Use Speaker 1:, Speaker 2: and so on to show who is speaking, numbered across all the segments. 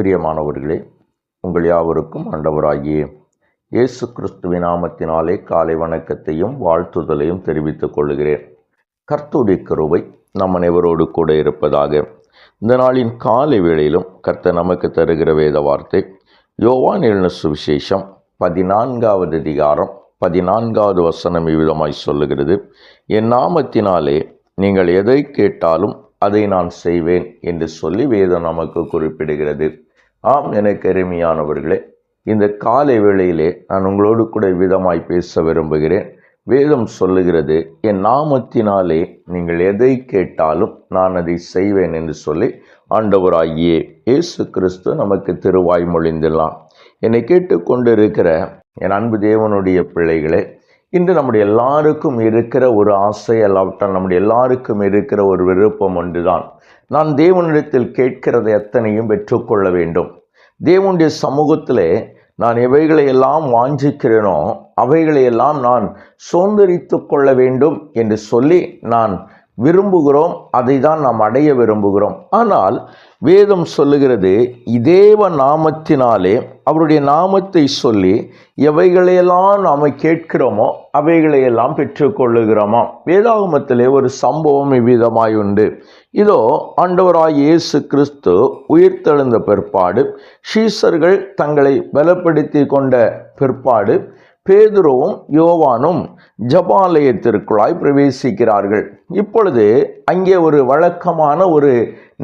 Speaker 1: பிரியமானவர்களே உங்கள் யாவருக்கும் ஆண்டவராகிய இயேசு கிறிஸ்துவின் நாமத்தினாலே காலை வணக்கத்தையும் வாழ்த்துதலையும் தெரிவித்துக் கொள்கிறேன். கர்த்துடைய கருவை நம் அனைவரோடு கூட இருப்பதாக இந்த நாளின் காலை வேளையிலும் கர்த்தர் நமக்கு தருகிற வேத வார்த்தை யோவான் எழுன சுவிசேஷம் பதினான்காவது அதிகாரம் பதினான்காவது வசனம் இவ்விதமாய் சொல்லுகிறது. என் நாமத்தினாலே நீங்கள் எதை கேட்டாலும் அதை நான் செய்வேன் என்று சொல்லி வேதம் நமக்கு குறிப்பிடுகிறது. ஆம் எனக்கு அருமையானவர்களே இந்த காலை வேளையிலே நான் உங்களோடு கூட விதமாய் பேச விரும்புகிறேன். வேதம் சொல்லுகிறது என் நாமத்தினாலே நீங்கள் எதை கேட்டாலும் நான் அதை செய்வேன் என்று சொல்லி ஆண்டவராகியே இயேசு கிறிஸ்து நமக்கு திருவாய் மொழிந்துள்ளான் என்னை கேட்டுக்கொண்டிருக்கிற என் அன்பு தேவனுடைய பிள்ளைகளே இன்று நம்முடைய எல்லாருக்கும் இருக்கிற ஒரு ஆசை அல்லாவிட்டால் நம்முடைய எல்லாருக்கும் இருக்கிற ஒரு விருப்பம் ஒன்றுதான். நான் தேவனிடத்தில் கேட்கிறதை எத்தனையும் பெற்றுக்கொள்ள வேண்டும். தேவனுடைய சமூகத்திலே நான் எவைகளை எல்லாம் வாஞ்சிக்கிறேனோ அவைகளை எல்லாம் நான் சோந்தரித்து கொள்ள வேண்டும் என்று சொல்லி நான் விரும்புகிறோம் அதை தான் நாம் அடைய விரும்புகிறோம். ஆனால் வேதம் சொல்லுகிறது இதேவ நாமத்தினாலே அவருடைய நாமத்தை சொல்லி எவைகளையெல்லாம் நாம் கேட்கிறோமோ அவைகளையெல்லாம் பெற்றுக்கொள்ளுகிறோமா? வேதாகமத்திலே ஒரு சம்பவம் இவ்விதமாய் உண்டு. இதோ ஆண்டவராய் இயேசு கிறிஸ்து உயிர்த்தெழுந்த பிற்பாடு ஷீசர்கள் தங்களை பலப்படுத்தி கொண்ட பிற்பாடு பேதுருவும் யோவானும் ஜபாலயத்திற்குள்ளாய் பிரவேசிக்கிறார்கள். இப்பொழுது அங்கே ஒரு வழக்கமான ஒரு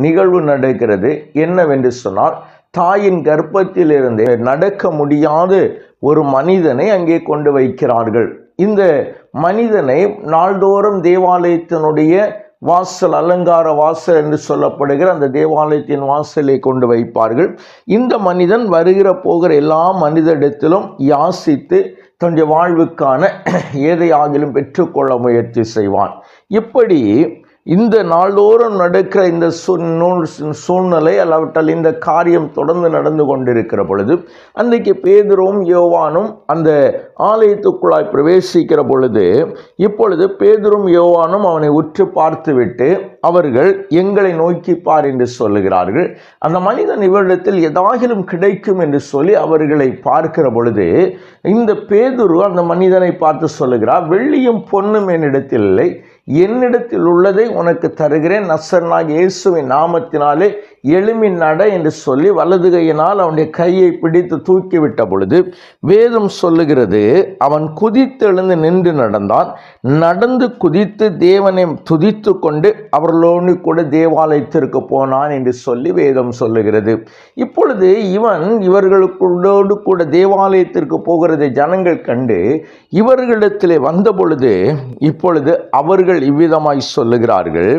Speaker 1: நிகழ்வு நடக்கிறது. என்னவென்று சொன்னால் தாயின் கர்ப்பத்திலிருந்து நடக்க முடியாத ஒரு மனிதனை அங்கே கொண்டு வைக்கிறார்கள். இந்த மனிதனை நாள்தோறும் தேவாலயத்தினுடைய வாசல் அலங்கார வாசல் என்று சொல்லப்படுகிற அந்த தேவாலயத்தின் வாசலை கொண்டு வைப்பார்கள். இந்த மனிதன் வருகிற போகிற எல்லா மனிதனிடத்திலும் யாசித்து தன்னுடைய வாழ்வுக்கான ஏதையாகிலும் பெற்றுக்கொள்ள முயற்சி செய்வான். இப்படி இந்த நாள்தோறும் நடக்கிற இந்த சூழ்நிலை அல்லாவிட்டால் இந்த காரியம் தொடர்ந்து நடந்து கொண்டிருக்கிற பொழுது அன்றைக்கு பேதுரும் யோவானும் அந்த ஆலயத்துக்குள்ளாய் பிரவேசிக்கிற பொழுது இப்பொழுது பேதுரும் யோவானும் அவனை உற்று பார்த்துவிட்டு அவர்கள் எங்களை நோக்கி பார் என்று சொல்லுகிறார்கள். அந்த மனிதன் இவரிடத்தில் எதாகிலும் கிடைக்கும் என்று சொல்லி அவர்களை பார்க்கிற பொழுது இந்த பேதுரு அந்த மனிதனை பார்த்து சொல்லுகிறார் வெள்ளியும் பொண்ணும் என்னிடத்தில் இல்லை. என்னிடத்தில் உள்ளதை உனக்கு தருகிறேன். நசர்னாக இயேசுவின் நாமத்தினாலே எளிமின் நட என்று சொல்லி வலது கையினால் அவனுடைய கையை பிடித்து தூக்கிவிட்ட பொழுது வேதம் சொல்லுகிறது அவன் குதித்தெழுந்து நின்று நடந்தான். நடந்து குதித்து தேவனை துதித்து கொண்டு அவர்களோடு கூட தேவாலயத்திற்கு போனான் என்று சொல்லி வேதம் சொல்லுகிறது. இப்பொழுது இவன் இவர்களுக்குள்ளோடு கூட தேவாலயத்திற்கு போகிறதை ஜனங்கள் கண்டு இவர்களிடத்திலே வந்த பொழுது இப்பொழுது அவர்கள் இவ்விதமாய் சொல்லுகிறார்கள்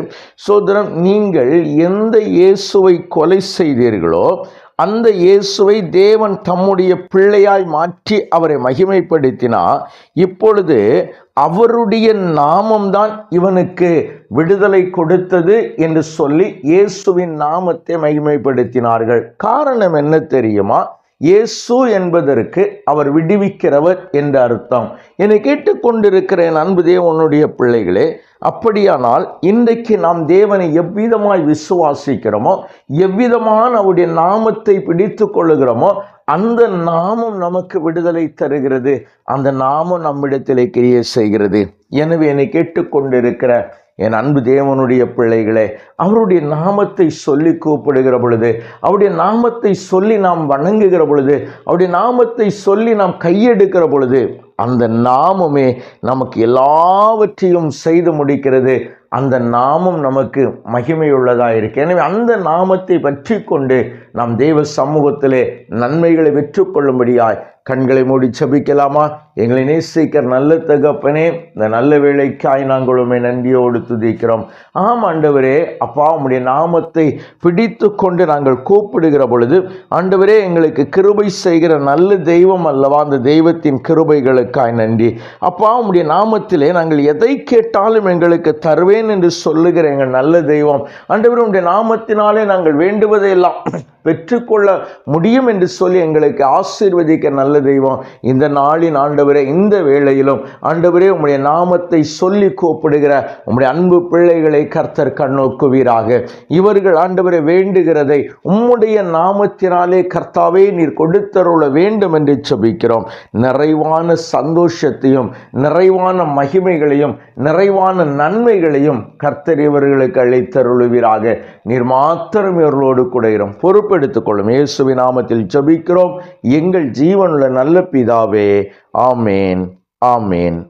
Speaker 1: சோதரம் நீங்கள் எந்த இயேசுவை கொலை செய்தீர்களோ அந்த இயேசுவை தேவன் தம்முடைய பிள்ளையாய் மாற்றி அவரை மகிமைப்படுத்தினா இப்பொழுது அவருடைய நாமம்தான் இவனுக்கு விடுதலை கொடுத்தது என்று சொல்லி இயேசுவின் நாமத்தை மகிமைப்படுத்தினார்கள். காரணம் என்ன தெரியுமா? இயேசு என்பதற்கு அவர் விடுவிக்கிறவர் என்ற அர்த்தம். என்னை கேட்டுக்கொண்டிருக்கிற என் அன்பு தேவனுடைய பிள்ளைகளே. அப்படியானால் இன்றைக்கு நாம் தேவனை எவ்விதமாய் விசுவாசிக்கிறோமோ எவ்விதமான அவருடைய நாமத்தை பிடித்து கொள்ளுகிறோமோ அந்த நாமம் நமக்கு விடுதலை தருகிறது. அந்த நாமம் நம்மிடத்திலே கிரிய செய்கிறது. எனவே என்னை கேட்டுக்கொண்டிருக்கிற என் அன்பு தேவனுடைய பிள்ளைகளே அவருடைய நாமத்தை சொல்லி கூப்பிடுகிற பொழுது அவருடைய நாமத்தை சொல்லி நாம் வணங்குகிற பொழுது அவருடைய நாமத்தை சொல்லி நாம் கையெடுக்கிற பொழுது அந்த நாமமே நமக்கு எல்லாவற்றையும் செய்து முடிக்கிறது. அந்த நாமம் நமக்கு மகிமையுள்ளதாக இருக்கு. எனவே அந்த நாமத்தை பற்றி கொண்டு நாம் தெய்வ சமூகத்திலே நன்மைகளை வெற்றுக்கொள்ளும்படியாய் கண்களை மூடி செபிக்கலாமா? எங்களை நேசிக்கிற நல்ல தகப்பனே இந்த நல்ல வேலைக்காய் நாங்கள் உண்மை நன்றியோடு துதிக்கிறோம். ஆம் ஆண்டவரே அப்பா உம்முடைய நாமத்தை பிடித்து கொண்டு நாங்கள் கூப்பிடுகிற பொழுது ஆண்டவரே எங்களுக்கு கிருபை செய்கிற நல்ல தெய்வம் அல்லவா? அந்த தெய்வத்தின் கிருபைகளுக்காய் நன்றி. அப்பா உம்முடைய நாமத்திலே நாங்கள் எதை கேட்டாலும் எங்களுக்கு தருவேன் என்று சொல்லுகிற எங்கள் நல்ல தெய்வம். ஆண்டவரே உடைய நாமத்தினாலே நாங்கள் வேண்டுவதையெல்லாம் பெற்றுக்கொள்ள முடியும் என்று சொல்லி எங்களுக்கு ஆசீர்வதிக்க நல்ல தெய்வம். இந்த நாளின் ஆண்டவரே இந்த வேளையிலும் ஆண்டவரே உம்முடைய நாமத்தை சொல்லி கூப்பிடுகிற உம்முடைய அன்பு பிள்ளைகளை கர்த்தர் கண்ணோக்குவீராக. இவர்கள் ஆண்டவரை வேண்டுகிறதை உம்முடைய நாமத்தினாலே கர்த்தாவே நீர் கொடுத்தருள வேண்டும் என்று செபிக்கிறோம் நிறைவான சந்தோஷத்தையும் நிறைவான மகிமைகளையும் நிறைவான நன்மைகளையும் கர்த்தர் இவர்களுக்கு அழைத்தருளுவீராக நீர் மாத்திரம் இவர்களோடு கூட பொறுப்பு பொறுப்பெடுத்துக் கொள்ளும் இயேசுவின் நாமத்தில் ஜபிக்கிறோம். எங்கள் ஜீவனுள்ள நல்ல பிதாவே ஆமேன் ஆமேன்.